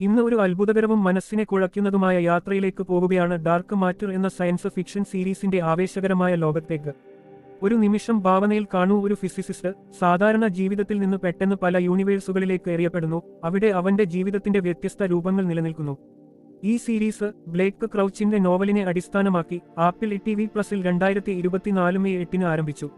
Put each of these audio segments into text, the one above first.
ഇന്ന് ഒരു അത്ഭുതകരവും മനസ്സിനെ കുഴയ്ക്കുന്നതുമായ യാത്രയിലേക്ക് പോകുകയാണ് ഡാർക്ക് മാറ്റർ എന്ന സയൻസ് ഫിക്ഷൻ സീരീസിന്റെ ആവേശകരമായ ലോകത്തേക്ക്. ഒരു നിമിഷം ഭാവനയിൽ കാണൂ ഒരു ഫിസിസിസ്റ്റ് സാധാരണ ജീവിതത്തിൽ നിന്ന് പെട്ടെന്ന് പല യൂണിവേഴ്സുകളിലേക്ക് എറിയപ്പെടുന്നു അവിടെ അവന്റെ ജീവിതത്തിന്റെ വ്യത്യസ്ത രൂപങ്ങൾ നിലനിൽക്കുന്നു. ഈ സീരീസ് ബ്ലേക്ക് ക്രൗച്ചിന്റെ നോവലിനെ അടിസ്ഥാനമാക്കി ആപ്പിൾ ടി വി പ്ലസിൽ രണ്ടായിരത്തി ഇരുപത്തിനാല് മെയ് എട്ടിന് ആരംഭിച്ചു.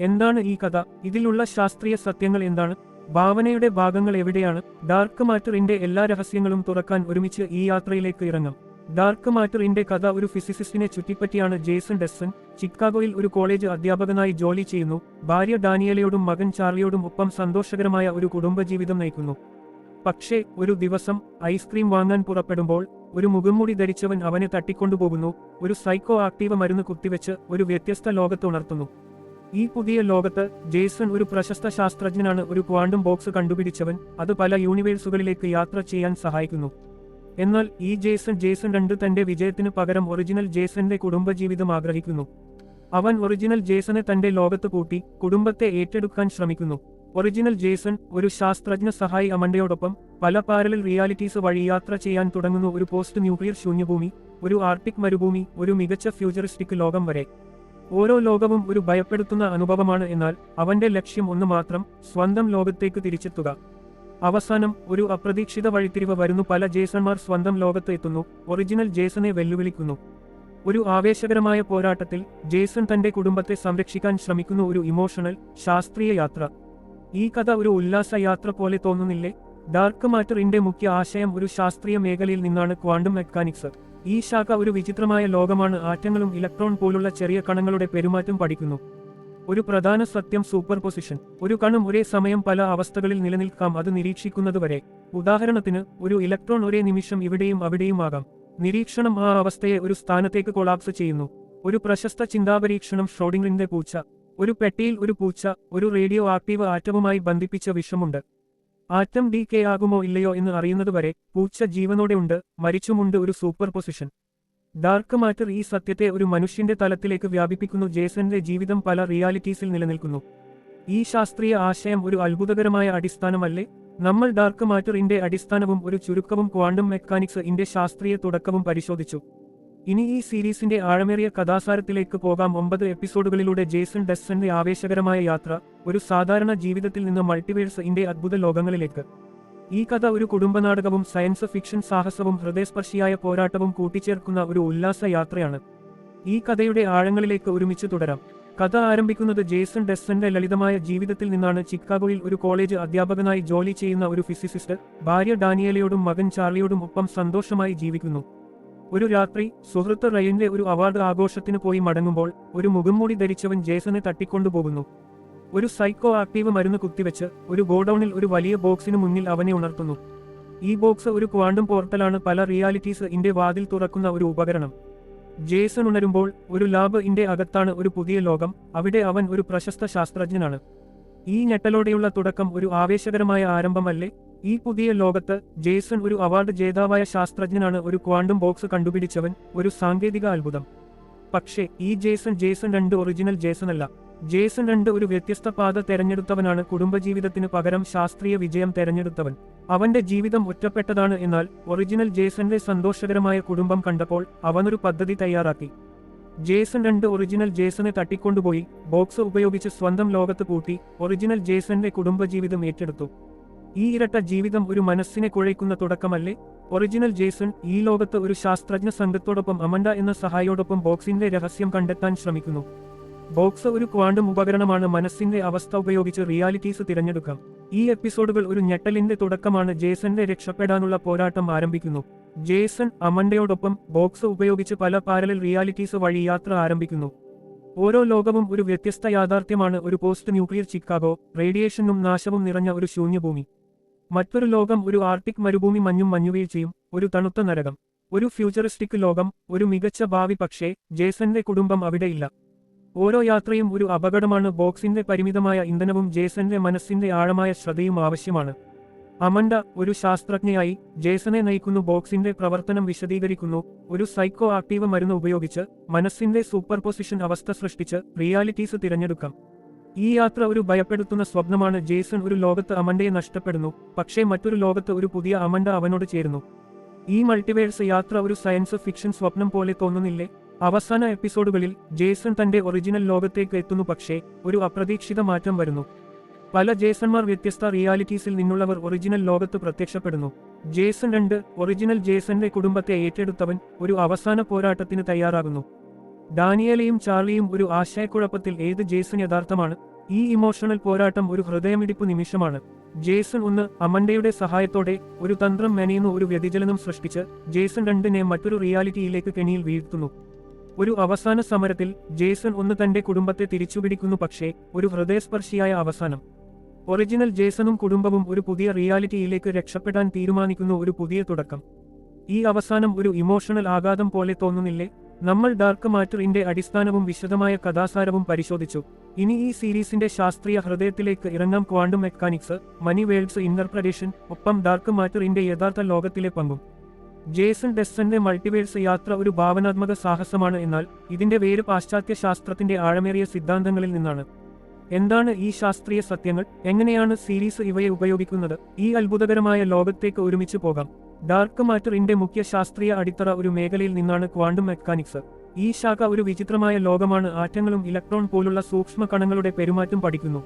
എന്താണ് ഈ കഥ? ഇതിലുള്ള ശാസ്ത്രീയ സത്യങ്ങൾ എന്താണ്? ഭാവനയുടെ ഭാഗങ്ങൾ എവിടെയാണ്? ഡാർക്ക് മാറ്ററിന്റെ എല്ലാ രഹസ്യങ്ങളും തുറക്കാൻ ഒരുമിച്ച് ഈ യാത്രയിലേക്ക് ഇറങ്ങാം. ഡാർക്ക് മാറ്ററിന്റെ കഥ ഒരു ഫിസിസിസ്റ്റിനെ ചുറ്റിപ്പറ്റിയാണ് ജേസൺ ഡെസ്സൺ ചിക്കാഗോയിൽ ഒരു കോളേജ് അധ്യാപകനായി ജോലി ചെയ്യുന്നു. ഭാര്യ ഡാനിയലയോടും മകൻ ചാർലിയോടും ഒപ്പം സന്തോഷകരമായ ഒരു കുടുംബജീവിതം നയിക്കുന്നു. പക്ഷേ ഒരു ദിവസം ഐസ്ക്രീം വാങ്ങാൻ പുറപ്പെടുമ്പോൾ ഒരു മുഖംമൂടി ധരിച്ചവൻ അവനെ തട്ടിക്കൊണ്ടുപോകുന്നു. ഒരു സൈക്കോ ആക്റ്റീവ് മരുന്ന് കുത്തിവെച്ച് ഒരു വ്യത്യസ്ത ലോകത്ത് ഉണർത്തുന്നു. ഈ പുതിയ ലോകത്ത് ജേസൺ ഒരു പ്രശസ്ത ശാസ്ത്രജ്ഞനാണ്. ഒരു ക്വാണ്ടം ബോക്സ് കണ്ടുപിടിച്ചവൻ അത് പല യൂണിവേഴ്സുകളിലേക്ക് യാത്ര ചെയ്യാൻ സഹായിക്കുന്നു. എന്നാൽ ഈ ജേസൺ ജേസൺ രണ്ട് തന്റെ വിജയത്തിന് പകരം ഒറിജിനൽ ജേസന്റെ കുടുംബജീവിതം ആഗ്രഹിക്കുന്നു. അവൻ ഒറിജിനൽ ജേസനെ തന്റെ ലോകത്ത് കൂട്ടി കുടുംബത്തെ ഏറ്റെടുക്കാൻ ശ്രമിക്കുന്നു. ഒറിജിനൽ ജേസൺ ഒരു ശാസ്ത്രജ്ഞ സഹായി അമണ്ടയോടൊപ്പം പല പാരലൽ റിയാലിറ്റീസ് വഴി യാത്ര ചെയ്യാൻ തുടങ്ങുന്നു. ഒരു പോസ്റ്റ് ന്യൂക്ലിയർ ശൂന്യഭൂമി ഒരു ആർട്ടിക് മരുഭൂമി ഒരു മികച്ച ഫ്യൂച്ചറിസ്റ്റിക് ലോകം വരെ. ഓരോ ലോകവും ഒരു ഭയപ്പെടുത്തുന്ന അനുഭവമാണ് എന്നാൽ അവന്റെ ലക്ഷ്യം ഒന്ന് മാത്രം സ്വന്തം ലോകത്തേക്ക് തിരിച്ചെത്തുക. അവസാനം ഒരു അപ്രതീക്ഷിത വഴിത്തിരിവ് വരുന്നു. പല ജേസന്മാർ സ്വന്തം ലോകത്ത് എത്തുന്നു. ഒറിജിനൽ ജേസനെ വെല്ലുവിളിക്കുന്നു. ഒരു ആവേശകരമായ പോരാട്ടത്തിൽ ജേസൺ തന്റെ കുടുംബത്തെ സംരക്ഷിക്കാൻ ശ്രമിക്കുന്നു. ഒരു ഇമോഷണൽ ശാസ്ത്രീയ യാത്ര. ഈ കഥ ഒരു ഉല്ലാസ യാത്ര പോലെ തോന്നുന്നില്ലേ? ഡാർക്ക് മാറ്ററിന്റെ മുഖ്യ ആശയം ഒരു ശാസ്ത്രീയ മേഖലയിൽ നിന്നാണ് ക്വാണ്ടം മെക്കാനിക്സ്. ഈ ശാഖ ഒരു വിചിത്രമായ ലോകമാണ്. ആറ്റങ്ങളും ഇലക്ട്രോൺ പോലുള്ള ചെറിയ കണങ്ങളുടെ പെരുമാറ്റം പഠിക്കുന്നു. ഒരു പ്രധാന സത്യം സൂപ്പർ പൊസിഷൻ ഒരു കണം ഒരേ സമയം പല അവസ്ഥകളിൽ നിലനിൽക്കാം. അത് നിരീക്ഷിക്കുന്നതുവരെ. ഉദാഹരണത്തിന് ഒരു ഇലക്ട്രോൺ ഒരേ നിമിഷം ഇവിടെയും അവിടെയും ആകാം. നിരീക്ഷണം ആ അവസ്ഥയെ ഒരു സ്ഥാനത്തേക്ക് കൊളാപ്സ് ചെയ്യുന്നു. ഒരു പ്രശസ്ത ചിന്താപരീക്ഷണം ഷ്രോഡിംഗറിന്റെ പൂച്ച. ഒരു പെട്ടിയിൽ ഒരു പൂച്ച ഒരു റേഡിയോ ആക്റ്റീവ് ആറ്റവുമായി ബന്ധിപ്പിച്ച വിഷമുണ്ട്. ആറ്റം ഡി കെ ആകുമോ ഇല്ലയോ എന്ന് അറിയുന്നതുവരെ പൂച്ച ജീവനോടെ ഉണ്ട് മരിച്ചുമുണ്ട് ഒരു സൂപ്പർ പൊസിഷൻ. ഡാർക്ക് മാറ്റർ ഈ സത്യത്തെ ഒരു മനുഷ്യന്റെ തലത്തിലേക്ക് വ്യാപിപ്പിക്കുന്നു. ജേസന്റെ ജീവിതം പല റിയാലിറ്റീസിൽ നിലനിൽക്കുന്നു. ഈ ശാസ്ത്രീയ ആശയം ഒരു അത്ഭുതകരമായ അടിസ്ഥാനമല്ലേ? നമ്മൾ ഡാർക്ക് മാറ്ററിന്റെ അടിസ്ഥാനവും ഒരു ചുരുക്കവും ക്വാണ്ടം മെക്കാനിക്സ് ഇന്റെ ശാസ്ത്രീയ തുടക്കവും പരിശോധിച്ചു. ഇനി ഈ സീരീസിന്റെ ആഴമേറിയ കഥാസാരത്തിലേക്ക് പോകാം. ഒമ്പത് എപ്പിസോഡുകളിലൂടെ ജേസൺ ഡെസ്സന്റെ ആവേശകരമായ യാത്ര ഒരു സാധാരണ ജീവിതത്തിൽ നിന്ന് മൾട്ടിവേഴ്സ് ഇന്റെ അദ്ഭുത ലോകങ്ങളിലേക്ക്. ഈ കഥ ഒരു കുടുംബനാടകവും സയൻസ് ഫിക്ഷൻ സാഹസവും ഹൃദയസ്പർശിയായ പോരാട്ടവും കൂട്ടിച്ചേർക്കുന്ന ഒരു ഉല്ലാസ യാത്രയാണ്. ഈ കഥയുടെ ആഴങ്ങളിലേക്ക് ഒരുമിച്ച് തുടരാം. കഥ ആരംഭിക്കുന്നത് ജേസൺ ഡെസ്സന്റെ ലളിതമായ ജീവിതത്തിൽ നിന്നാണ്. ചിക്കാഗോയിൽ ഒരു കോളേജ് അധ്യാപകനായി ജോലി ചെയ്യുന്ന ഒരു ഫിസിസിസ്റ്റ് ഭാര്യ ഡാനിയലയോടും മകൻ ചാർലിയോടും ഒപ്പം സന്തോഷമായി ജീവിക്കുന്നു. ഒരു രാത്രി സുഹൃത്ത് റയന്റെ ഒരു അവാർഡ് ആഘോഷത്തിന് പോയി മടങ്ങുമ്പോൾ ഒരു മുഖംമൂടി ധരിച്ചവൻ ജേസനെ തട്ടിക്കൊണ്ടുപോകുന്നു. ഒരു സൈക്കോ ആക്റ്റീവ് മരുന്ന് കുത്തിവെച്ച് ഒരു ഗോഡൌണിൽ ഒരു വലിയ ബോക്സിന് മുന്നിൽ അവനെ ഉണർത്തുന്നു. ഈ ബോക്സ് ഒരു ക്വാണ്ടം പോർട്ടലാണ് പല റിയാലിറ്റീസ് ഇന്റെ വാതിൽ തുറക്കുന്ന ഒരു ഉപകരണം. ജേസൺ ഉണരുമ്പോൾ ഒരു ലാബ് ഇന്റെ അകത്താണ് ഒരു പുതിയ ലോകം അവിടെ അവൻ ഒരു പ്രശസ്ത ശാസ്ത്രജ്ഞനാണ്. ഈ ഞെട്ടലോടെയുള്ള തുടക്കം ഒരു ആവേശകരമായ ആരംഭമല്ലേ? ഈ പുതിയ ലോകത്ത് ജേസൺ ഒരു അവാർഡ് ജേതാവായ ശാസ്ത്രജ്ഞനാണ്. ഒരു ക്വാണ്ടം ബോക്സ് കണ്ടുപിടിച്ചവൻ ഒരു സാങ്കേതിക അത്ഭുതം. പക്ഷേ ഈ ജേസൺ ജേസൺ രണ്ട് ഒറിജിനൽ ജേസൺ അല്ല. ജേസൺ രണ്ട് ഒരു വ്യത്യസ്ത പാത തെരഞ്ഞെടുത്തവനാണ്. കുടുംബജീവിതത്തിന് പകരം ശാസ്ത്രീയ വിജയം തെരഞ്ഞെടുത്തവൻ. അവന്റെ ജീവിതം ഒറ്റപ്പെട്ടതാണ്. എന്നാൽ ഒറിജിനൽ ജേസന്റെ സന്തോഷകരമായ കുടുംബം കണ്ടപ്പോൾ അവനൊരു പദ്ധതി തയ്യാറാക്കി. ജേസൺ രണ്ട് ഒറിജിനൽ ജേസനെ തട്ടിക്കൊണ്ടുപോയി. ബോക്സ് ഉപയോഗിച്ച് സ്വന്തം ലോകത്ത് പൂട്ടി. ഒറിജിനൽ ജേസന്റെ കുടുംബജീവിതം ഏറ്റെടുത്തു. ഈ ഇരട്ട ജീവിതം ഒരു മനസ്സിനെ കുഴയ്ക്കുന്ന തുടക്കമല്ലേ? ഒറിജിനൽ ജേസൺ ഈ ലോകത്ത് ഒരു ശാസ്ത്രജ്ഞ സംഘത്തോടൊപ്പം അമണ്ട എന്ന സഹായിയോടൊപ്പം ബോക്സിന്റെ രഹസ്യം കണ്ടെത്താൻ ശ്രമിക്കുന്നു. ബോക്സ് ഒരു ക്വാണ്ടം ഉപകരണമാണ് മനസ്സിന്റെ അവസ്ഥ ഉപയോഗിച്ച് റിയാലിറ്റീസ് തിരഞ്ഞെടുക്കാം. ഈ എപ്പിസോഡുകൾ ഒരു ഞെട്ടലിന്റെ തുടക്കമാണ് ജേസന്റെ രക്ഷപ്പെടാനുള്ള പോരാട്ടം ആരംഭിക്കുന്നു. ജേസൺ അമണ്ടയോടൊപ്പം ബോക്സ് ഉപയോഗിച്ച് പല പാരലൽ റിയാലിറ്റീസ് വഴി യാത്ര ആരംഭിക്കുന്നു. ഓരോ ലോകവും ഒരു വ്യത്യസ്ത യാഥാർത്ഥ്യമാണ്. ഒരു പോസ്റ്റ് ന്യൂക്ലിയർ ചിക്കാഗോ റേഡിയേഷനും നാശവും നിറഞ്ഞ ഒരു ശൂന്യഭൂമി. മറ്റൊരു ലോകം ഒരു ആർട്ടിക് മരുഭൂമി മഞ്ഞും മഞ്ഞുവീഴ്ചയും ഒരു തണുത്ത നരകം. ഒരു ഫ്യൂച്ചറിസ്റ്റിക് ലോകം ഒരു മികച്ച ഭാവി പക്ഷേ ജേസന്റെ കുടുംബം അവിടെയില്ല. ഓരോ യാത്രയും ഒരു അപകടമാണ്. ബോക്സിന്റെ പരിമിതമായ ഇന്ധനവും ജേസന്റെ മനസ്സിന്റെ ആഴമായ ശ്രദ്ധയും ആവശ്യമാണ്. അമണ്ട ഒരു ശാസ്ത്രജ്ഞയായി ജേസനെ നയിക്കുന്നു. ബോക്സിന്റെ പ്രവർത്തനം വിശദീകരിക്കുന്നു. ഒരു സൈക്കോ ആക്റ്റീവ് മരുന്ന് ഉപയോഗിച്ച് മനസ്സിന്റെ സൂപ്പർ പൊസിഷൻ അവസ്ഥ സൃഷ്ടിച്ച് റിയാലിറ്റീസ് തിരഞ്ഞെടുക്കാം. ഈ യാത്ര ഒരു ഭയപ്പെടുത്തുന്ന സ്വപ്നമാണ്. ജേസൺ ഒരു ലോകത്ത് അമണ്ടയെ നഷ്ടപ്പെടുന്നു. പക്ഷേ മറ്റൊരു ലോകത്ത് ഒരു പുതിയ അമണ്ട അവനോട് ചേരുന്നു. ഈ മൾട്ടിവേഴ്സ് യാത്ര ഒരു സയൻസ് ഫിക്ഷൻ സ്വപ്നം പോലെ തോന്നുന്നില്ലേ? അവസാന എപ്പിസോഡുകളിൽ ജേസൺ തന്റെ ഒറിജിനൽ ലോകത്തേക്ക് എത്തുന്നു. പക്ഷേ ഒരു അപ്രതീക്ഷിത മാറ്റം വരുന്നു. പല ജേസൺമാർ വ്യത്യസ്ത റിയാലിറ്റീസിൽ നിന്നുള്ളവർ ഒറിജിനൽ ലോകത്ത് പ്രത്യക്ഷപ്പെടുന്നു. ജേസൺ രണ്ട് ഒറിജിനൽ ജേസന്റെ കുടുംബത്തെ ഏറ്റെടുത്തവൻ ഒരു അവസാന പോരാട്ടത്തിന് തയ്യാറാകുന്നു. ഡാനിയലയും ചാർലിയും ഒരു ആശയക്കുഴപ്പത്തിൽ ഏത് ജേസൺ യഥാർത്ഥമാണ്? ഈ ഇമോഷണൽ പോരാട്ടം ഒരു ഹൃദയമിടിപ്പ് നിമിഷമാണ്. ജേസൺ ഒന്ന് അമണ്ടയുടെ സഹായത്തോടെ ഒരു തന്ത്രം മെനയുന്ന ഒരു വ്യതിചലനം സൃഷ്ടിച്ച് ജേസൺ രണ്ടിനെ മറ്റൊരു റിയാലിറ്റിയിലേക്ക് കെണിയിൽ വീഴ്ത്തുന്നു. ഒരു അവസാന സമരത്തിൽ ജേസൺ ഒന്ന് തന്റെ കുടുംബത്തെ തിരിച്ചുപിടിക്കുന്നു പക്ഷേ ഒരു ഹൃദയസ്പർശിയായ അവസാനം. ഒറിജിനൽ ജേസണും കുടുംബവും ഒരു പുതിയ റിയാലിറ്റിയിലേക്ക് രക്ഷപ്പെടാൻ തീരുമാനിക്കുന്നു ഒരു പുതിയ തുടക്കം. ഈ അവസാനം ഒരു ഇമോഷണൽ ആഘാതം പോലെ തോന്നുന്നില്ലേ? നമ്മൾ ഡാർക്ക് മാറ്ററിന്റെ അടിസ്ഥാനവും വിശദമായ കഥാസാരവും പരിശോധിച്ചു. ഇനി ഈ സീരീസിന്റെ ശാസ്ത്രീയ ഹൃദയത്തിലേക്ക് ഇറങ്ങാം. Quantum mechanics many worlds interpretation ഒപ്പം ഡാർക്ക് മാറ്ററിന്റെ യഥാർത്ഥ ലോകത്തിലെ പങ്കും. ജേസൺ ഡെസ്സന്റെ മൾട്ടിവേഴ്സ് യാത്ര ഒരു ഭാവനാത്മക സാഹസമാണ് എന്നാൽ ഇതിന്റെ വേര് പാശ്ചാത്യ ശാസ്ത്രത്തിന്റെ ആഴമേറിയ സിദ്ധാന്തങ്ങളിൽ നിന്നാണ്. എന്താണ് ഈ ശാസ്ത്രീയ സത്യങ്ങൾ? എങ്ങനെയാണ് സീരീസ് ഇവയെ ഉപയോഗിക്കുന്നത്? ഈ അത്ഭുതകരമായ ലോകത്തേക്ക് ഒരുമിച്ച് പോകാം. ഡാർക്ക് മാറ്ററിന്റെ മുഖ്യ ശാസ്ത്രീയ അടിത്തറ ഒരു മേഖലയിൽ നിന്നാണ് ക്വാണ്ടം മെക്കാനിക്സ്. ഈ ശാഖ ഒരു വിചിത്രമായ ലോകമാണ്. ആറ്റങ്ങളും ഇലക്ട്രോൺ പോലുള്ള സൂക്ഷ്മ കണങ്ങളുടെ പെരുമാറ്റം പഠിക്കുന്നു.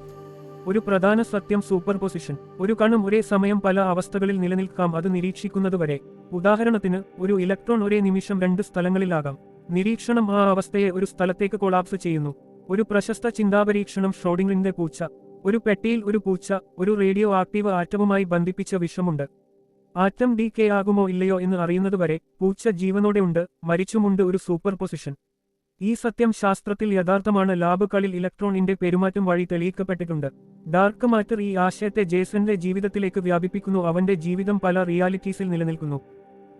ഒരു പ്രധാന സത്യം സൂപ്പർ പൊസിഷൻ ഒരു കണം ഒരേ സമയം പല അവസ്ഥകളിൽ നിലനിൽക്കാം. അത് നിരീക്ഷിക്കുന്നതുവരെ. ഉദാഹരണത്തിന് ഒരു ഇലക്ട്രോൺ ഒരേ നിമിഷം രണ്ട് സ്ഥലങ്ങളിലാകാം. നിരീക്ഷണം ആ അവസ്ഥയെ ഒരു സ്ഥലത്തേക്ക് കൊളാപ്സ് ചെയ്യുന്നു. ഒരു പ്രശസ്ത ചിന്താപരീക്ഷണം ഷ്രോഡിംഗറിന്റെ പൂച്ച. ഒരു പെട്ടിയിൽ ഒരു പൂച്ച ഒരു റേഡിയോ ആക്റ്റീവ് ആറ്റവുമായി ബന്ധിപ്പിച്ച വിഷമുണ്ട്. ആറ്റം ഡി കെ ആകുമോ ഇല്ലയോ എന്ന് അറിയുന്നതുവരെ പൂച്ച ജീവനോടെ ഉണ്ട് മരിച്ചുമുണ്ട് ഒരു സൂപ്പർ പൊസിഷൻ. ഈ സത്യം ശാസ്ത്രത്തിൽ യഥാർത്ഥമാണ്. ലാബുകളിൽ ഇലക്ട്രോണിന്റെ പെരുമാറ്റം വഴി തെളിയിക്കപ്പെട്ടിട്ടുണ്ട്. ഡാർക്ക് മാറ്റർ ഈ ആശയത്തെ ജേസന്റെ ജീവിതത്തിലേക്ക് വ്യാപിപ്പിക്കുന്നു. അവന്റെ ജീവിതം പല റിയാലിറ്റീസിൽ നിലനിൽക്കുന്നു.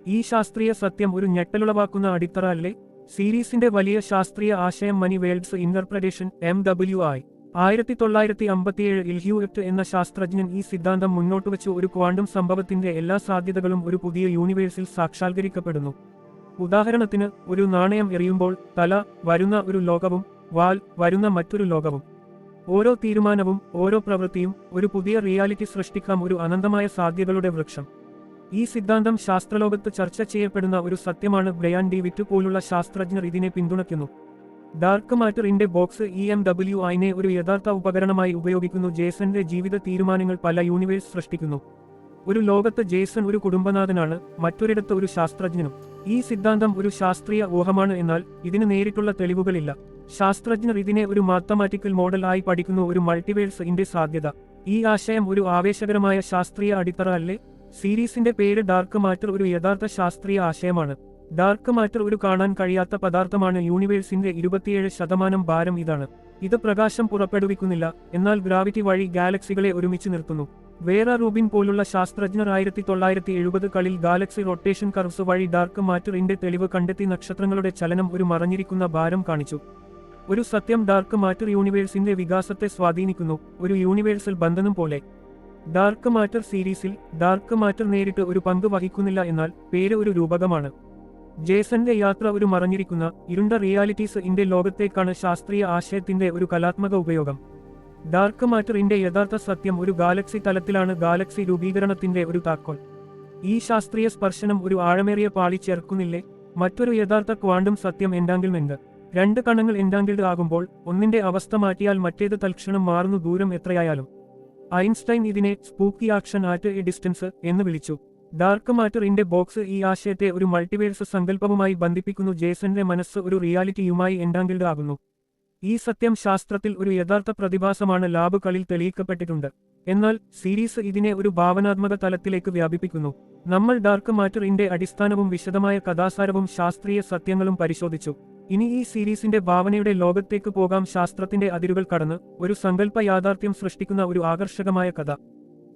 ഈ ശാസ്ത്രീയ സത്യം ഒരു ഞെട്ടലുളവാക്കുന്ന അടിത്തറ അല്ലേ? സീരീസിന്റെ വലിയ ശാസ്ത്രീയ ആശയം many worlds interpretation M W ആയി ആയിരത്തി തൊള്ളായിരത്തി അമ്പത്തിയേഴ് ഇൽഹ്യൂഎറ്റ് എന്ന ശാസ്ത്രജ്ഞൻ ഈ സിദ്ധാന്തം മുന്നോട്ട് മുന്നോട്ടുവച്ച് ഒരു ക്വാണ്ടം സംഭവത്തിന്റെ എല്ലാ സാധ്യതകളും ഒരു പുതിയ യൂണിവേഴ്സിൽ സാക്ഷാത്കരിക്കപ്പെടുന്നു. ഉദാഹരണത്തിന് ഒരു നാണയം എറിയുമ്പോൾ തല വരുന്ന ഒരു ലോകവും വാൽ വരുന്ന മറ്റൊരു ലോകവും. ഓരോ തീരുമാനവും ഓരോ പ്രവൃത്തിയും ഒരു പുതിയ റിയാലിറ്റി സൃഷ്ടിക്കാം ഒരു അനന്തമായ സാധ്യതകളുടെ വൃക്ഷം. ഈ സിദ്ധാന്തം ശാസ്ത്രലോകത്ത് ചർച്ച ചെയ്യപ്പെടുന്ന ഒരു സത്യമാണ് ബ്രയാൻ ഡി വിറ്റ് പോലുള്ള ശാസ്ത്രജ്ഞർ ഇതിനെ പിന്തുണയ്ക്കുന്നു. ഡാർക്ക് മാറ്ററിന്റെ ബോക്സ് ഇ എം ഡബ്ല്യു ഐനെ ഒരു യഥാർത്ഥ ഉപകരണമായി ഉപയോഗിക്കുന്നു. ജേസന്റെ ജീവിത തീരുമാനങ്ങൾ പല യൂണിവേഴ്സ് സൃഷ്ടിക്കുന്നു. ഒരു ലോകത്ത് ജേസൺ ഒരു കുടുംബനാഥനാണ് മറ്റൊരിടത്ത് ഒരു ശാസ്ത്രജ്ഞനും. ഈ സിദ്ധാന്തം ഒരു ശാസ്ത്രീയ ഊഹമാണ് എന്നാൽ ഇതിന് നേരിട്ടുള്ള തെളിവുകളില്ല. ശാസ്ത്രജ്ഞർ ഇതിനെ ഒരു മാത്തമാറ്റിക്കൽ മോഡൽ ആയി പഠിക്കുന്നു. ഒരു മൾട്ടിവേഴ്സ് ഇന്റെ സാധ്യത. ഈ ആശയം ഒരു ആവേശകരമായ ശാസ്ത്രീയ അടിത്തറ അല്ലേ? സീരീസിന്റെ പേര് ഡാർക്ക് മാറ്റർ ഒരു യഥാർത്ഥ ശാസ്ത്രീയ ആശയമാണ്. ഡാർക്ക് മാറ്റർ ഒരു കാണാൻ കഴിയാത്ത പദാർത്ഥമാണ് യൂണിവേഴ്സിന്റെ ഇരുപത്തിയേഴ് ശതമാനം ഭാരം ഇതാണ്. ഇത് പ്രകാശം പുറപ്പെടുവിക്കുന്നില്ല എന്നാൽ ഗ്രാവിറ്റി വഴി ഗാലക്സികളെ ഒരുമിച്ച് നിർത്തുന്നു. വേറ റൂബിൻ പോലുള്ള ശാസ്ത്രജ്ഞർ ആയിരത്തി തൊള്ളായിരത്തി എഴുപതുകളിൽ ഗാലക്സി റൊട്ടേഷൻ കർവ്സ് വഴി ഡാർക്ക് മാറ്ററിന്റെ തെളിവ് കണ്ടെത്തി നക്ഷത്രങ്ങളുടെ ചലനം ഒരു മറഞ്ഞിരിക്കുന്ന ഭാരം കാണിച്ചു. ഒരു സത്യം ഡാർക്ക് മാറ്റർ യൂണിവേഴ്സിന്റെ വികാസത്തെ സ്വാധീനിക്കുന്നു ഒരു യൂണിവേഴ്സൽ ബന്ധനം പോലെ. ഡാർക്ക് മാറ്റർ സീരീസിൽ ഡാർക്ക് മാറ്റർ നേരിട്ട് ഒരു പങ്ക് വഹിക്കുന്നില്ല എന്നാൽ പേര് ഒരു രൂപകമാണ്. ജേസന്റെ യാത്ര ഒരു മറഞ്ഞിരിക്കുന്ന ഇരുണ്ട റിയാലിറ്റീസ് ഇന്റെ ലോകത്തേക്കാണ് ശാസ്ത്രീയ ആശയത്തിന്റെ ഒരു കലാത്മക ഉപയോഗം. ഡാർക്ക് മാറ്ററിന്റെ യഥാർത്ഥ സത്യം ഒരു ഗാലക്സി തലത്തിലാണ് ഗാലക്സി രൂപീകരണത്തിന്റെ ഒരു താക്കോൽ. ഈ ശാസ്ത്രീയ സ്പർശനം ഒരു ആഴമേറിയ പാളി ചേർക്കുന്നില്ലേ? മറ്റൊരു യഥാർത്ഥ ക്വാണ്ടം സത്യം എൻഡാങ്കിൾമെന്റ് രണ്ട് കണങ്ങൾ എൻഡാങ്കിൾഡ് ആകുമ്പോൾ ഒന്നിന്റെ അവസ്ഥ മാറ്റിയാൽ മറ്റേത് തൽക്ഷണം മാറുന്നു ദൂരം എത്രയായാലും. ഐൻസ്റ്റൈൻ ഇതിനെ spooky action at a distance എന്ന് വിളിച്ചു. ഡാർക്ക് മാറ്ററിന്റെ ബോക്സ് ഈ ആശയത്തെ ഒരു മൾട്ടിവേഴ്സ് സങ്കല്പവുമായി ബന്ധിപ്പിക്കുന്നു. ജേസന്റെ മനസ്സ് ഒരു റിയാലിറ്റിയുമായി എൻഡാങ്കിൾഡ് ആകുന്നു. ഈ സത്യം ശാസ്ത്രത്തിൽ ഒരു യഥാർത്ഥ പ്രതിഭാസമാണ് ലാബ് കളിൽ തെളിയിക്കപ്പെട്ടിട്ടുണ്ട്. എന്നാൽ സീരീസ് ഇതിനെ ഒരു ഭാവനാത്മക തലത്തിലേക്ക് വ്യാപിപ്പിക്കുന്നു. നമ്മൾ ഡാർക്ക് മാറ്ററിന്റെ അടിസ്ഥാനവും വിശദമായ കഥാസാരവും ശാസ്ത്രീയ സത്യങ്ങളും പരിശോധിച്ചു. ഇനി ഈ സീരീസിന്റെ ഭാവനയുടെ ലോകത്തേക്ക് പോകാം. ശാസ്ത്രത്തിന്റെ അതിരുകൾ കടന്ന് ഒരു സങ്കല്പ യാഥാർത്ഥ്യം സൃഷ്ടിക്കുന്ന ഒരു ആകർഷകമായ കഥ.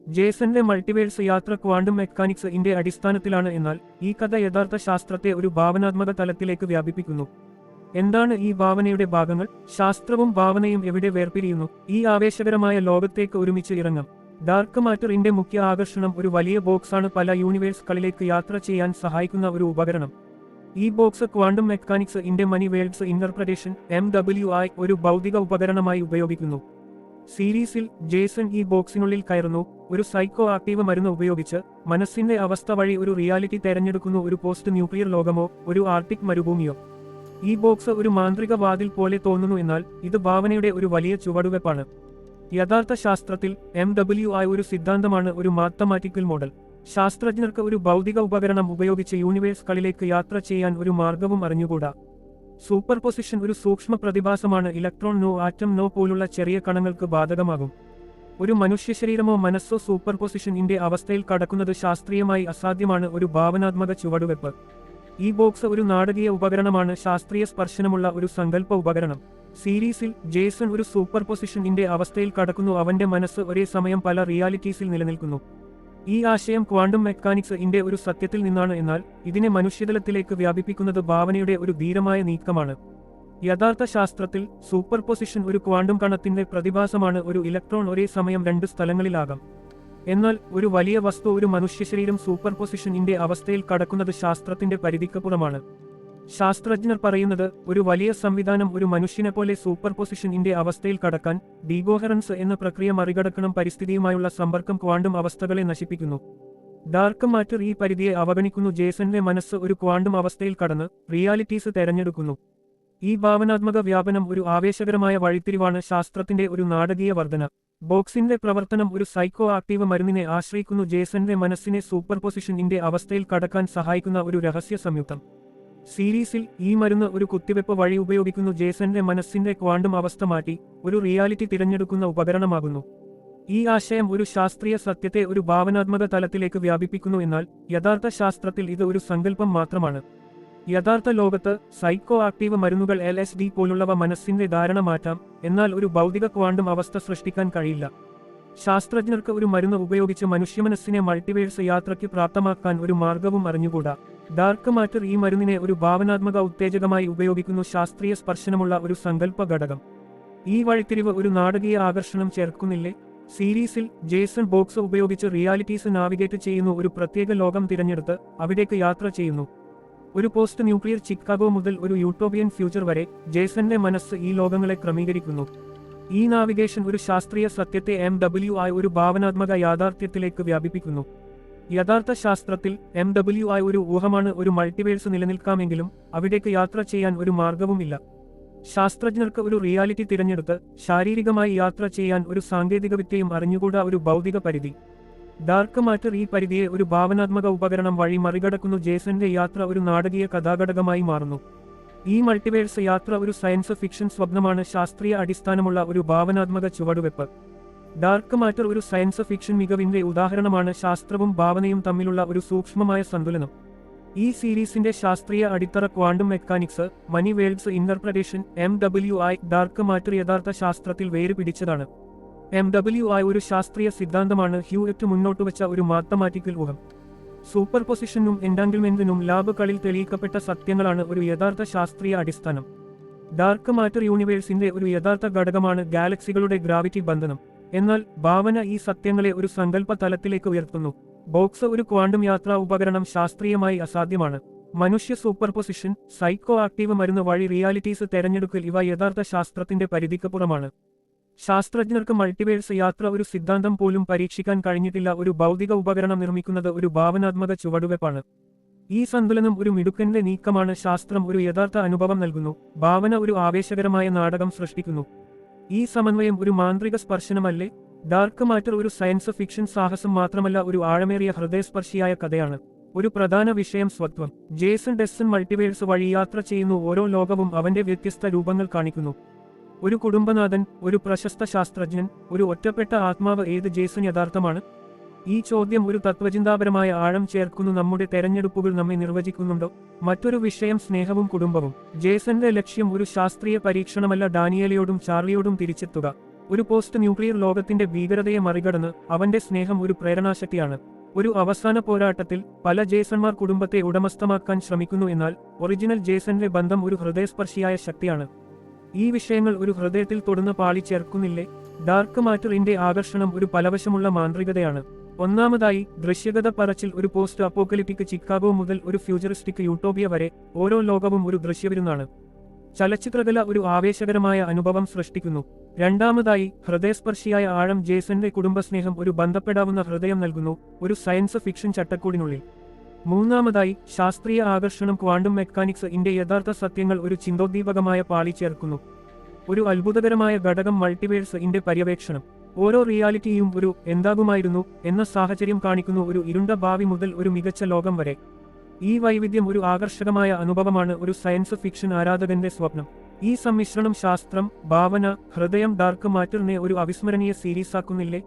ജേസന്റെ മൾട്ടിവേഴ്സ് യാത്ര ക്വാണ്ടം മെക്കാനിക്സ് ഇന്റെ അടിസ്ഥാനത്തിലാണ് എന്നാൽ ഈ കഥ യഥാർത്ഥ ശാസ്ത്രത്തെ ഒരു ഭാവനാത്മക തലത്തിലേക്ക് വ്യാപിപ്പിക്കുന്നു. എന്താണ് ഈ ഭാവനയുടെ ഭാഗങ്ങൾ? ശാസ്ത്രവും ഭാവനയും എവിടെ വേർപിരിയുന്നു? ഈ ആവേശകരമായ ലോകത്തേക്ക് ഒരുമിച്ച് ഇറങ്ങാം. ഡാർക്ക് മാറ്ററിന്റെ മുഖ്യ ആകർഷണം ഒരു വലിയ ബോക്സാണ് പല യൂണിവേഴ്സുകളിലേക്ക് യാത്ര ചെയ്യാൻ സഹായിക്കുന്ന ഒരു ഉപകരണം. ഈ ബോക്സ് ക്വാണ്ടം മെക്കാനിക്സ് ഇന്റെ many worlds interpretation M W I ഒരു ഭൗതിക ഉപകരണമായി ഉപയോഗിക്കുന്നു. സീരീസിൽ ജേസൺ ഈ ബോക്സിനുള്ളിൽ കയറുന്നു. ഒരു സൈക്കോ ആക്റ്റീവ് മരുന്ന് ഉപയോഗിച്ച് മനസ്സിന്റെ അവസ്ഥ വഴി ഒരു റിയാലിറ്റി തെരഞ്ഞെടുക്കുന്നു ഒരു പോസ്റ്റ് ന്യൂക്ലിയർ ലോകമോ ഒരു ആർട്ടിക് മരുഭൂമിയോ. ഈ ബോക്സ് ഒരു മാന്ത്രിക വാതിൽ പോലെ തോന്നുന്നു എന്നാൽ ഇത് ഭാവനയുടെ ഒരു വലിയ ചുവടുവെപ്പാണ്. യഥാർത്ഥ ശാസ്ത്രത്തിൽ എം ഡബ്ല്യു ആയ ഒരു സിദ്ധാന്തമാണ് ഒരു മാത്തമാറ്റിക്കൽ മോഡൽ. ശാസ്ത്രജ്ഞർക്ക് ഒരു ഭൗതിക ഉപകരണം ഉപയോഗിച്ച് യൂണിവേഴ്സുകളിലേക്ക് യാത്ര ചെയ്യാൻ ഒരു മാർഗവും അറിഞ്ഞുകൂടാ. സൂപ്പർ പൊസിഷൻ ഒരു സൂക്ഷ്മ പ്രതിഭാസമാണ് ഇലക്ട്രോൺ നോ ആറ്റം നോ പോലുള്ള ചെറിയ കണങ്ങൾക്ക് ബാധകമാകും. ഒരു മനുഷ്യ ശരീരമോ മനസ്സോ സൂപ്പർപൊസിഷൻ ഇന്റെ അവസ്ഥയിൽ കടക്കുന്നത് ശാസ്ത്രീയമായി അസാധ്യമാണ്. ഒരു ഭാവനാത്മക ചുവടുവെപ്പ് ഈ ബോക്സ് ഒരു നാടകീയ ഉപകരണമാണ്. ശാസ്ത്രീയ സ്പർശനമുള്ള ഒരു സങ്കല്പ ഉപകരണം. സീരീസിൽ ജേസൺ ഒരു സൂപ്പർ പൊസിഷനിന്റെ അവസ്ഥയിൽ കടക്കുന്നു. അവന്റെ മനസ്സ് ഒരേ സമയം പല റിയാലിറ്റീസിൽ നിലനിൽക്കുന്നു. ഈ ആശയം ക്വാണ്ടം മെക്കാനിക്സ് ഇന്റെ ഒരു സത്യത്തിൽ നിന്നാണ് എന്നാൽ ഇതിനെ മനുഷ്യതലത്തിലേക്ക് വ്യാപിപ്പിക്കുന്നത് ഭാവനയുടെ ഒരു ധീരമായ നീക്കമാണ്. യഥാർത്ഥ ശാസ്ത്രത്തിൽ സൂപ്പർപൊസിഷൻ ഒരു ക്വാണ്ടം കണത്തിന്റെ പ്രതിഭാസമാണ് ഒരു ഇലക്ട്രോൺ ഒരേ സമയം രണ്ട് സ്ഥലങ്ങളിലാകാം. എന്നാൽ ഒരു വലിയ വസ്തു ഒരു മനുഷ്യശരീരം ശരീരം ഇന്റെ അവസ്ഥയിൽ കടക്കുന്നത് ശാസ്ത്രത്തിന്റെ പരിധിക്കപ്പുറമാണ്. ശാസ്ത്രജ്ഞർ പറയുന്നത് ഒരു വലിയ സംവിധാനം ഒരു മനുഷ്യനെ പോലെ സൂപ്പർ പൊസിഷനിന്റെ അവസ്ഥയിൽ കടക്കാൻ ഡീഗോഹറൻസ് എന്ന പ്രക്രിയ മറികടക്കണം പരിസ്ഥിതിയുമായുള്ള സമ്പർക്കം ക്വാണ്ടും അവസ്ഥകളെ നശിപ്പിക്കുന്നു. ഡാർക്ക് മാറ്റർ ഈ പരിധിയെ അവഗണിക്കുന്നു. ജേസന്റെ മനസ്സ് ഒരു ക്വാണ്ടും അവസ്ഥയിൽ കടന്ന് റിയാലിറ്റീസ് തെരഞ്ഞെടുക്കുന്നു. ഈ ഭാവനാത്മക വ്യാപനം ഒരു ആവേശകരമായ വഴിത്തിരിവാണ് ശാസ്ത്രത്തിന്റെ ഒരു നാടകീയ വർധന. ബോക്സിന്റെ പ്രവർത്തനം ഒരു സൈക്കോ ആക്റ്റീവ് മരുന്നിനെ ആശ്രയിക്കുന്നു. ജേസന്റെ മനസ്സിനെ സൂപ്പർ പൊസിഷനിന്റെ അവസ്ഥയിൽ കടക്കാൻ സഹായിക്കുന്ന ഒരു രഹസ്യ സംയുക്തം. സീരീസിൽ ഈ മരുന്ന് ഒരു കുത്തിവെപ്പ് വഴി ഉപയോഗിക്കുന്നു. ജേസന്റെ മനസ്സിന്റെ ക്വാണ്ടം അവസ്ഥ മാറ്റി ഒരു റിയാലിറ്റി തിരഞ്ഞെടുക്കുന്ന ഉപകരണമാകുന്നു. ഈ ആശയം ഒരു ശാസ്ത്രീയ സത്യത്തെ ഒരു ഭാവനാത്മക തലത്തിലേക്ക് വ്യാപിപ്പിക്കുന്നു എന്നാൽ യഥാർത്ഥ ശാസ്ത്രത്തിൽ ഇത് ഒരു സങ്കല്പം മാത്രമാണ്. യഥാർത്ഥ ലോകത്ത് സൈക്കോ ആക്റ്റീവ് മരുന്നുകൾ എൽ പോലുള്ളവ മനസ്സിന്റെ ധാരണ മാറ്റാം എന്നാൽ ഒരു ഭൗതിക ക്വാണ്ടം അവസ്ഥ സൃഷ്ടിക്കാൻ കഴിയില്ല. ശാസ്ത്രജ്ഞർക്ക് ഒരു മരുന്ന് ഉപയോഗിച്ച് മനുഷ്യ മനസ്സിനെ മൾട്ടിവേഴ്സ് യാത്രയ്ക്ക് പ്രാപ്തമാക്കാൻ ഒരു മാർഗവും അറിഞ്ഞുകൂടാ. ഡാർക്ക് മാറ്റർ ഈ മരുന്നിനെ ഒരു ഭാവനാത്മക ഉത്തേജകമായി ഉപയോഗിക്കുന്നു ശാസ്ത്രീയ സ്പർശനമുള്ള ഒരു സങ്കല്പ ഘടകം. ഈ വഴിത്തിരിവ് ഒരു നാടകീയ ആകർഷണം ചേർക്കുന്നില്ലേ? സീരീസിൽ ജേസൺ ബോക്സ് ഉപയോഗിച്ച് റിയാലിറ്റീസ് നാവിഗേറ്റ് ചെയ്യുന്നു ഒരു പ്രത്യേക ലോകം തിരഞ്ഞെടുത്ത് അവിടേക്ക് യാത്ര ചെയ്യുന്നു. ഒരു പോസ്റ്റ് ന്യൂക്ലിയർ ചിക്കാഗോ മുതൽ ഒരു യൂട്ടോപ്പിയൻ ഫ്യൂച്ചർ വരെ ജേസന്റെ മനസ്സ് ഈ ലോകങ്ങളെ ക്രമീകരിക്കുന്നു. ഈ നാവിഗേഷൻ ഒരു ശാസ്ത്രീയ സത്യത്തെ എം ഡബ്ല്യു ആയി ഒരു ഭാവനാത്മക യാഥാർത്ഥ്യത്തിലേക്ക് വ്യാപിപ്പിക്കുന്നു. യഥാർത്ഥ ശാസ്ത്രത്തിൽ എം ഡബ്ല്യു ആയി ഒരു ഊഹമാണ് ഒരു മൾട്ടിവേഴ്സ് നിലനിൽക്കാമെങ്കിലും അവിടേക്ക് യാത്ര ചെയ്യാൻ ഒരു മാർഗവുമില്ല. ശാസ്ത്രജ്ഞർക്ക് ഒരു റിയാലിറ്റി തിരഞ്ഞെടുത്ത് ശാരീരികമായി യാത്ര ചെയ്യാൻ ഒരു സാങ്കേതികവിദ്യയും അറിഞ്ഞുകൂടാ ഒരു ഭൗതിക പരിധി. ഡാർക്ക് മാറ്റർ ഈ പരിധിയെ ഒരു ഭാവനാത്മക ഉപകരണം വഴി മറികടക്കുന്നു. ജേസന്റെ യാത്ര ഒരു നാടകീയ കഥാഘടകമായി മാറുന്നു. ഈ മൾട്ടിവേഴ്സ് യാത്ര ഒരു സയൻസ് ഫിക്ഷൻ സ്വപ്നമാണ്. ശാസ്ത്രീയ അടിസ്ഥാനമുള്ള ഒരു ഭാവനാത്മക ചുവടുവെപ്പ്. ഡാർക്ക് മാറ്റർ ഒരു സയൻസ് ഫിക്ഷൻ മികവിന്റെ ഉദാഹരണമാണ്. ശാസ്ത്രവും ഭാവനയും തമ്മിലുള്ള ഒരു സൂക്ഷ്മമായ സന്തുലനം. ഈ സീരീസിന്റെ ശാസ്ത്രീയ അടിത്തറ quantum mechanics many worlds interpretation M W I dark matter യഥാർത്ഥ ശാസ്ത്രത്തിൽ വേര് പിടിച്ചതാണ്. എം ഡബ്ല്യു ഐ ഒരു ശാസ്ത്രീയ സിദ്ധാന്തമാണ്. ഹ്യൂഎറ്റ് മുന്നോട്ടുവച്ച ഒരു മാത്തമാറ്റിക്കൽ ഊഹം. സൂപ്പർ പൊസിഷനും എൻഡാങ്കിൾമെന്റിനും ലാബുകളിൽ തെളിയിക്കപ്പെട്ട സത്യങ്ങളാണ് ഒരു യഥാർത്ഥ ശാസ്ത്രീയ അടിസ്ഥാനം. ഡാർക്ക് മാറ്റർ യൂണിവേഴ്സിന്റെ ഒരു യഥാർത്ഥ ഘടകമാണ് ഗാലക്സികളുടെ ഗ്രാവിറ്റി ബന്ധനം. എന്നാൽ ഭാവന ഈ സത്യങ്ങളെ ഒരു സങ്കല്പ തലത്തിലേക്ക് ഉയർത്തുന്നു. ബോക്സ് ഒരു ക്വാണ്ടം യാത്രാ ഉപകരണം ശാസ്ത്രീയമായി അസാധ്യമാണ്. മനുഷ്യ സൂപ്പർപൊസിഷൻ സൈക്കോ ആക്റ്റീവ് മരുന്ന് വഴി റിയാലിറ്റീസ് തെരഞ്ഞെടുക്കൽ ഇവ യഥാർത്ഥ ശാസ്ത്രത്തിന്റെ പരിധിക്കപ്പുറമാണ് ശാസ്ത്രജ്ഞർക്ക് മൾട്ടിവേഴ്സ് യാത്ര ഒരു സിദ്ധാന്തം പോലും പരീക്ഷിക്കാൻ കഴിഞ്ഞിട്ടില്ല. ഒരു ഭൗതിക ഉപകരണം നിർമ്മിക്കുന്നത് ഒരു ഭാവനാത്മക ചുവടുവെപ്പാണ്. ഈ സന്തുലനം ഒരു മിടുക്കന്റെ നീക്കമാണ്. ശാസ്ത്രം ഒരു യഥാർത്ഥ അനുഭവം നൽകുന്നു. ഭാവന ഒരു ആവേശകരമായ നാടകം സൃഷ്ടിക്കുന്നു. ഈ സമന്വയം ഒരു മാന്ത്രിക സ്പർശനമല്ലേ? ഡാർക്ക് മാറ്റർ ഒരു സയൻസ് ഫിക്ഷൻ സാഹസം മാത്രമല്ല ഒരു ആഴമേറിയ ഹൃദയസ്പർശിയായ കഥയാണ്. ഒരു പ്രധാന വിഷയം സ്വത്വം. ജേസൺ ഡെസ്സൺ മൾട്ടിവേഴ്സ് വഴി യാത്ര ചെയ്യുന്നു. ഓരോ ലോകവും അവന്റെ വ്യത്യസ്ത രൂപങ്ങൾ കാണിക്കുന്നു. ഒരു കുടുംബനാഥൻ ഒരു പ്രശസ്ത ശാസ്ത്രജ്ഞൻ ഒരു ഒറ്റപ്പെട്ട ആത്മാവ് ഏത് ജേസൺ യഥാർത്ഥമാണ്? ഈ ചോദ്യം ഒരു തത്വചിന്താപരമായ ആഴം ചേർക്കുന്നു. നമ്മുടെ തെരഞ്ഞെടുപ്പുകൾ നമ്മെ നിർവചിക്കുന്നുണ്ടോ? മറ്റൊരു വിഷയം സ്നേഹവും കുടുംബവും. ജേസന്റെ ലക്ഷ്യം ഒരു ശാസ്ത്രീയ പരീക്ഷണമല്ല. ഡാനിയലയോടും ചാർലിയോടും തിരിച്ചെത്തുക. ഒരു പോസ്റ്റ് ന്യൂക്ലിയർ ലോകത്തിന്റെ ഭീകരതയെ മറികടന്ന് അവന്റെ സ്നേഹം ഒരു പ്രേരണാശക്തിയാണ്. ഒരു അവസാന പോരാട്ടത്തിൽ പല ജേസന്മാർ കുടുംബത്തെ ഉടമസ്ഥമാക്കാൻ ശ്രമിക്കുന്നു എന്നാൽ ഒറിജിനൽ ജേസന്റെ ബന്ധം ഒരു ഹൃദയസ്പർശിയായ ശക്തിയാണ്. ഈ വിഷയങ്ങൾ ഒരു ഹൃദയത്തിൽ തൊടുന്ന പാളി ചേർക്കുന്നില്ലേ? ഡാർക്ക് മാറ്ററിന്റെ ആകർഷണം ഒരു പലവശമുള്ള മാന്ത്രികതയാണ്. ഒന്നാമതായി ദൃശ്യഗത പറച്ചിൽ ഒരു പോസ്റ്റ് അപ്പോക്കലിപ്റ്റിക് ചിക്കാഗോ മുതൽ ഒരു ഫ്യൂച്ചറിസ്റ്റിക് യൂട്ടോപിയ വരെ ഓരോ ലോകവും ഒരു ദൃശ്യവിരുന്നാണ്. ചലച്ചിത്രകല ഒരു ആവേശകരമായ അനുഭവം സൃഷ്ടിക്കുന്നു. രണ്ടാമതായി ഹൃദയസ്പർശിയായ ആഴം ജേസന്റെ കുടുംബസ്നേഹം ഒരു ബന്ധപ്പെടാവുന്ന ഹൃദയം നൽകുന്നു ഒരു സയൻസ് ഫിക്ഷൻ ചട്ടക്കൂടിനുള്ളിൽ. മൂന്നാമതായി ശാസ്ത്രീയ ആകർഷണം ക്വാണ്ടം മെക്കാനിക്സ് ഇന്റെ യഥാർത്ഥ സത്യങ്ങൾ ഒരു ചിന്തോദ്ദീപകമായ പാളി ചേർക്കുന്നു. ഒരു അത്ഭുതകരമായ ഘടകം മൾട്ടിവേഴ്സ് ഇന്റെ പര്യവേക്ഷണം. ഓരോ റിയാലിറ്റിയും ഒരു എന്താകുമായിരുന്നു എന്ന സാഹചര്യം കാണിക്കുന്നു ഒരു ഇരുണ്ട ഭാവി മുതൽ ഒരു മികച്ച ലോകം വരെ. ഈ വൈവിധ്യം ഒരു ആകർഷകമായ അനുഭവമാണ് ഒരു സയൻസ് ഫിക്ഷൻ ആരാധകന്റെ സ്വപ്നം. ഈ സമ്മിശ്രണം ശാസ്ത്രം ഭാവന ഹൃദയം ഡാർക്ക് മാറ്റർനെ ഒരു അവിസ്മരണീയ സീരീസ് ആക്കുന്നില്ലേ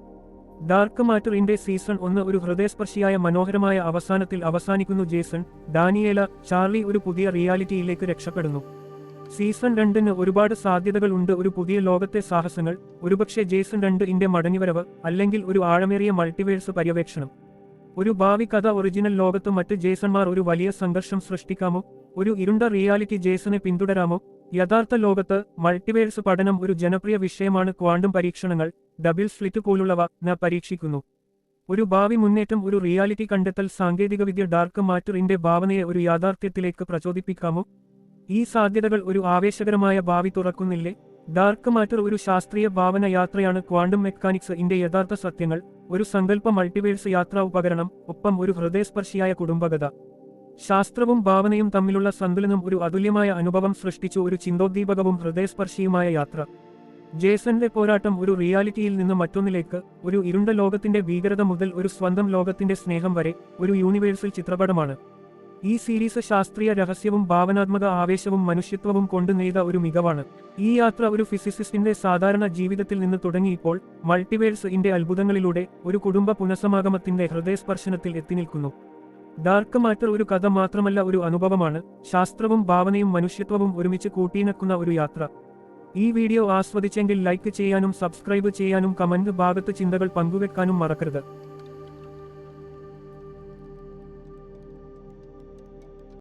ഡാർക്ക് മാറ്ററിന്റെ സീസൺ ഒന്ന് ഒരു ഹൃദയസ്പർശിയായ മനോഹരമായ അവസാനത്തിൽ അവസാനിക്കുന്നു. ജേസൺ ഡാനിയേല ചാർലി ഒരു പുതിയ റിയാലിറ്റിയിലേക്ക് രക്ഷപ്പെടുന്നു. സീസൺ രണ്ടിന് ഒരുപാട് സാധ്യതകളുണ്ട് ഒരു പുതിയ ലോകത്തെ സാഹസങ്ങൾ ഒരുപക്ഷെ ജേസൺ രണ്ട് ഇന്റെ മടങ്ങിവരവ് അല്ലെങ്കിൽ ഒരു ആഴമേറിയ മൾട്ടിവേഴ്സ് പര്യവേക്ഷണം. ഒരു ഭാവി കഥ ഒറിജിനൽ ലോകത്ത് മറ്റ് ജേസൺമാർ ഒരു വലിയ സംഘർഷം സൃഷ്ടിക്കാമോ? ഒരു ഇരുണ്ട റിയാലിറ്റി ജേസനെ പിന്തുടരാമോ? യഥാർത്ഥ ലോകത്ത് മൾട്ടിവേഴ്സ് പഠനം ഒരു ജനപ്രിയ വിഷയമാണ് ക്വാണ്ടം പരീക്ഷണങ്ങൾ ഡബിൾ സ്ലിറ്റ് പോലുള്ളവ ന പരീക്ഷിക്കുന്നു. ഒരു ഭാവി മുന്നേറ്റം ഒരു റിയാലിറ്റി കണ്ടെത്തൽ സാങ്കേതികവിദ്യ ഡാർക്ക് മാറ്ററിന്റെ ഭാവനയെ ഒരു യാഥാർത്ഥ്യത്തിലേക്ക് പ്രചോദിപ്പിക്കാമോ? ഈ സാധ്യതകൾ ഒരു ആവേശകരമായ ഭാവി തുറക്കുന്നില്ലേ? ഡാർക്ക് മാറ്റർ ഒരു ശാസ്ത്രീയ ഭാവന യാത്രയാണ് ക്വാണ്ടം മെക്കാനിക്സ് ഇന്റെ യഥാർത്ഥ സത്യങ്ങൾ ഒരു സങ്കല്പ മൾട്ടിവേഴ്സ് യാത്രാ ഉപകരണം ഒപ്പം ഒരു ഹൃദയസ്പർശിയായ കുടുംബകഥ. ശാസ്ത്രവും ഭാവനയും തമ്മിലുള്ള സന്തുലനം ഒരു അതുല്യമായ അനുഭവം സൃഷ്ടിച്ചു ഒരു ചിന്തോദ്ദീപകവും ഹൃദയസ്പർശിയുമായ യാത്ര. ജേസന്റെ പോരാട്ടം ഒരു റിയാലിറ്റിയിൽ നിന്ന് മറ്റൊന്നിലേക്ക് ഒരു ഇരുണ്ട ലോകത്തിന്റെ ഭീകരത മുതൽ ഒരു സ്വന്തം ലോകത്തിന്റെ സ്നേഹം വരെ ഒരു യൂണിവേഴ്സൽ ചിത്രപടമാണ്. ഈ സീരീസ് ശാസ്ത്രീയ രഹസ്യവും ഭാവനാത്മക ആവേശവും മനുഷ്യത്വവും കൊണ്ട് നെയ്ത ഒരു മികവാണ്. ഈ യാത്ര ഒരു ഫിസിസിസ്റ്റിന്റെ സാധാരണ ജീവിതത്തിൽ നിന്ന് തുടങ്ങിയപ്പോൾ മൾട്ടിവേഴ്സ് ഇന്റെ അത്ഭുതങ്ങളിലൂടെ ഒരു കുടുംബ പുനഃസമാഗമത്തിന്റെ ഹൃദയസ്പർശനത്തിൽ എത്തിനിൽക്കുന്നു ഡാർക്ക് മാറ്റർ ഒരു കഥ മാത്രമല്ല ഒരു അനുഭവമാണ്. ശാസ്ത്രവും ഭാവനയും മനുഷ്യത്വവും ഒരുമിച്ച് കൂട്ടിയിണക്കുന്ന ഒരു യാത്ര. ഈ വീഡിയോ ആസ്വദിച്ചെങ്കിൽ ലൈക്ക് ചെയ്യാനും സബ്സ്ക്രൈബ് ചെയ്യാനും കമന്റ് ഭാഗത്ത് ചിന്തകൾ പങ്കുവെക്കാനും മറക്കരുത്.